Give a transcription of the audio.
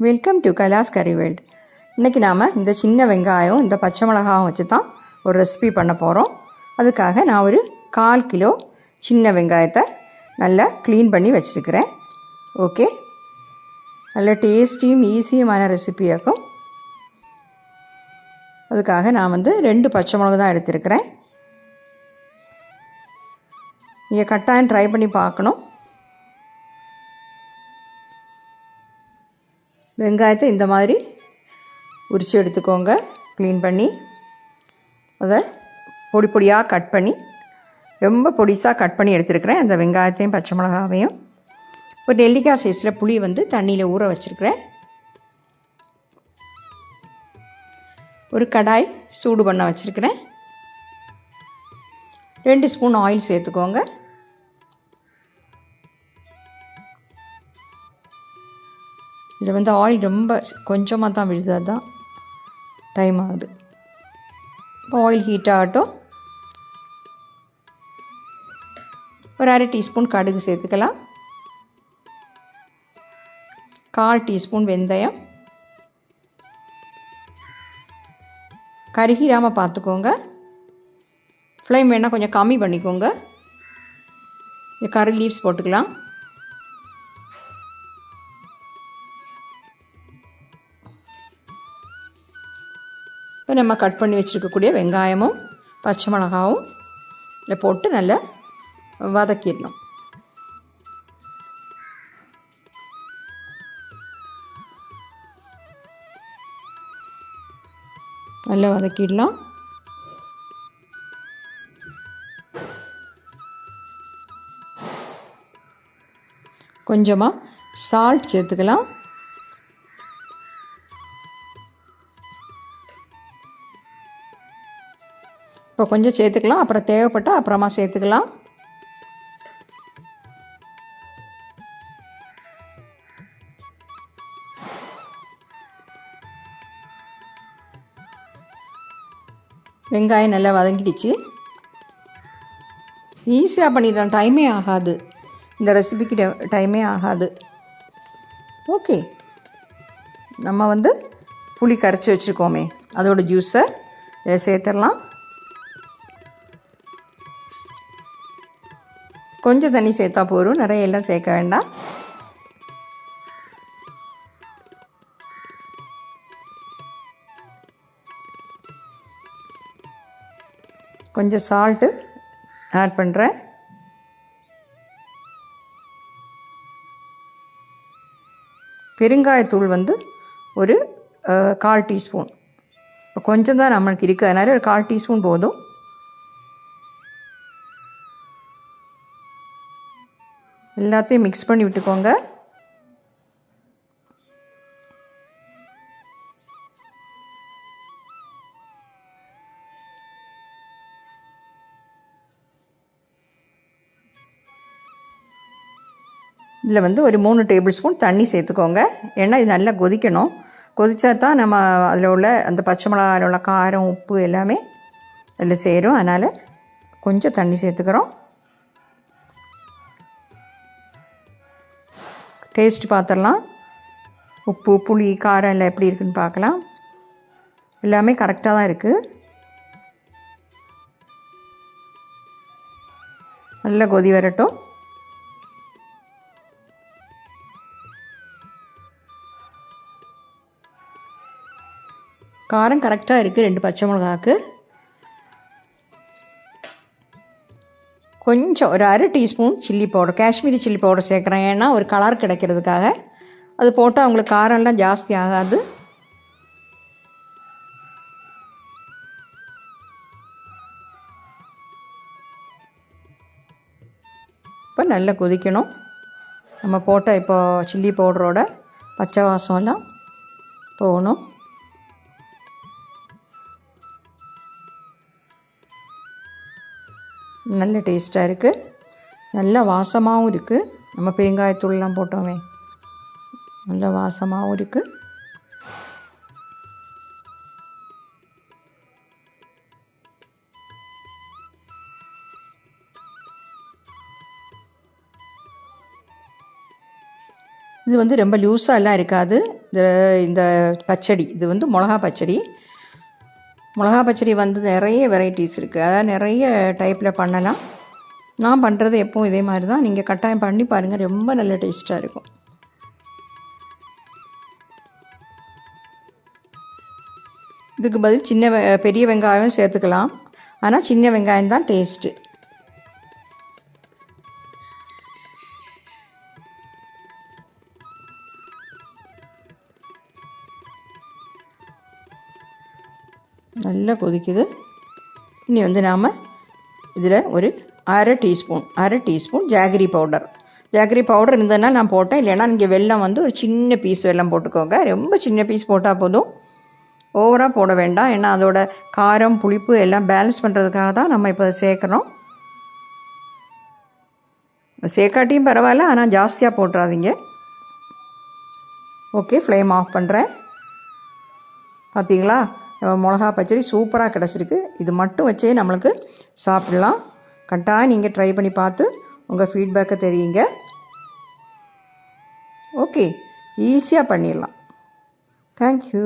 Welcome to Kailash கறி world இன்றைக்கி நாம் இந்த சின்ன வெங்காயம் இந்த பச்சை மிளகாவும் வச்சு தான் ஒரு ரெசிபி பண்ண போகிறோம் அதுக்காக நான் ஒரு கால் கிலோ சின்ன வெங்காயத்தை நல்லா க்ளீன் பண்ணி வச்சுருக்கிறேன். ஓகே நல்ல டேஸ்டியும் ஈஸியுமான ரெசிபியாக்கும் அதுக்காக நான் வந்து ரெண்டு பச்சை மிளகு தான் எடுத்திருக்கிறேன். நீங்கள் கட்டாயம் ட்ரை பண்ணி பார்க்கணும். வெங்காயத்தை இந்த மாதிரி உரித்து எடுத்துக்கோங்க. க்ளீன் பண்ணி அதை பொடி பொடியாக கட் பண்ணி ரொம்ப பொடிசாக கட் பண்ணி எடுத்துருக்கிறேன். அந்த வெங்காயத்தையும் பச்சை மிளகாவையும் ஒரு நெல்லிக்காய் சைஸில் புளி வந்து தண்ணியில் ஊற வச்சுருக்கிறேன். ஒரு கடாய் சூடு பண்ண வச்சுருக்கிறேன். ரெண்டு ஸ்பூன் ஆயில் சேர்த்துக்கோங்க. இதில் வந்து ஆயில் ரொம்ப கொஞ்சமாக தான் விழுது அதுதான் டைம் ஆகுது. இப்போ ஆயில் ஹீட் ஆகட்டும். ஒரு அரை டீஸ்பூன் கடுகு சேர்த்துக்கலாம். கால் டீஸ்பூன் வெந்தயம். கருகிராமல் பார்த்துக்கோங்க. ஃப்ளேம் வேணால் கொஞ்சம் கம்மி பண்ணிக்கோங்க. கரு லீவ்ஸ் போட்டுக்கலாம். இப்போ நம்ம கட் பண்ணி வச்சுருக்கக்கூடிய வெங்காயமும் பச்சை மிளகாவும் இதில் போட்டு நல்லா வதக்கிடணும். நல்லா வதக்கிடலாம். கொஞ்சமாக சால்ட் சேர்த்துக்கலாம். இப்போ கொஞ்சம் சேர்த்துக்கலாம் அப்புறம் தேவைப்பட்டால் அப்புறமா சேர்த்துக்கலாம். வெங்காயம் நல்லா வதங்கிடுச்சு. ஈஸியாக பண்ணிடலாம் டைமே ஆகாது. இந்த ரெசிபிக்கு டைமே ஆகாது. ஓகே. நம்ம வந்து புளி கரைச்சி வச்சுருக்கோமே அதோடய ஜூஸை இதில் சேர்த்துடலாம். கொஞ்சம் தண்ணி சேர்த்தா போதும். நிறைய எல்லாம் சேர்க்க வேண்டாம். கொஞ்சம் சால்ட்டு ஆட் பண்ணுறேன் பெருங்காயத்தூள் வந்து ஒரு கால் டீஸ்பூன். கொஞ்சம் தான் நம்மளுக்கு இருக்குது அதனால் ஒரு கால் டீஸ்பூன் போதும். எல்லாத்தையும் மிக்ஸ் பண்ணி விட்டுக்கோங்க. இதில் வந்து ஒரு மூணு டேபிள் ஸ்பூன் தண்ணி சேர்த்துக்கோங்க. ஏன்னா இது நல்லா கொதிக்கணும். கொதித்தா தான் நம்ம அதில் உள்ள அந்த பச்சை மிளகாயில் உள்ள காரம் உப்பு எல்லாமே அதில் சேரும். அதனால் கொஞ்சம் தண்ணி சேர்த்துக்கிறோம். டேஸ்ட் பார்த்துடலாம். உப்பு புளி காரம் எல்லாம் எப்படி இருக்குன்னு பார்க்கலாம். எல்லாமே கரெக்டாக தான் இருக்குது நல்லா கொதி வரட்டும். காரம் கரெக்டாக இருக்குது ரெண்டு பச்சை மிளகாக்கு. கொஞ்சம் ஒரு அரை teaspoon chilli powder Kashmiri chilli powder சேர்க்குறேன். ஏன்னா ஒரு கலர் கிடைக்கிறதுக்காக. அது போட்டால் அவங்களுக்கு காரம்லாம் ஜாஸ்தி ஆகாது. இப்போ நல்லா கொதிக்கணும். நம்ம போட்ட இப்போ சில்லி பவுடரோட பச்சை வாசம்லாம் போகணும். நல்ல டேஸ்ட்டாக இருக்குது நல்ல வாசமாகவும் இருக்குது நம்ம பெருங்காயத்தூள்லாம் போட்டோமே. நல்ல வாசமாகவும் இருக்குது இது வந்து ரொம்ப லூஸாக எல்லாம் இருக்காது. இந்த இந்த பச்சடி இது வந்து மிளகா பச்சடி. மிளகா பச்சடி வந்து நிறைய வெரைட்டிஸ் இருக்குது அதாவது நிறைய டைப்பில் பண்ணலாம். நான் பண்ணுறது எப்பவும் இதே மாதிரி தான். நீங்கள் கட்டாயம் பண்ணி பாருங்கள் ரொம்ப நல்ல டேஸ்ட்டாக இருக்கும். இதுக்கு பதில் சின்ன வெ பெரிய வெங்காயம் சேர்த்துக்கலாம். ஆனால் சின்ன வெங்காயம் தான் டேஸ்ட்டு நல்லா கொதிக்குது. இனி வந்து நாம் இதில் ஒரு அரை டீஸ்பூன் அரை teaspoon jaggery powder. Jaggery powder இருந்ததுன்னா நான் போட்டேன். இல்லைன்னா இங்கே வெள்ளம் வந்து ஒரு சின்ன பீஸ் வெள்ளம் போட்டுக்கோங்க. ரொம்ப சின்ன பீஸ் போட்டால் போதும். ஓவராக போட வேண்டாம். ஏன்னா அதோட காரம் புளிப்பு எல்லாம் பேலன்ஸ் பண்ணுறதுக்காக தான் நம்ம இப்போ சேர்க்குறோம். சேர்க்காட்டியும் பரவாயில்ல. ஆனால் ஜாஸ்தியாக போட்டுறாதீங்க. ஓகே ஃப்ளேம் ஆஃப் பண்ணுறேன் பார்த்தீங்களா மிளகா பச்சடி சூப்பராக கிடச்சிருக்கு. இது மட்டும் வச்சே நம்மளுக்கு சாப்பிடலாம். கட்டாயம் நீங்கள் ட்ரை பண்ணி பார்த்து உங்கள் ஃபீட்பேக்கை தெரியுங்க. ஓகே ஈஸியாக பண்ணிடலாம். தேங்க்யூ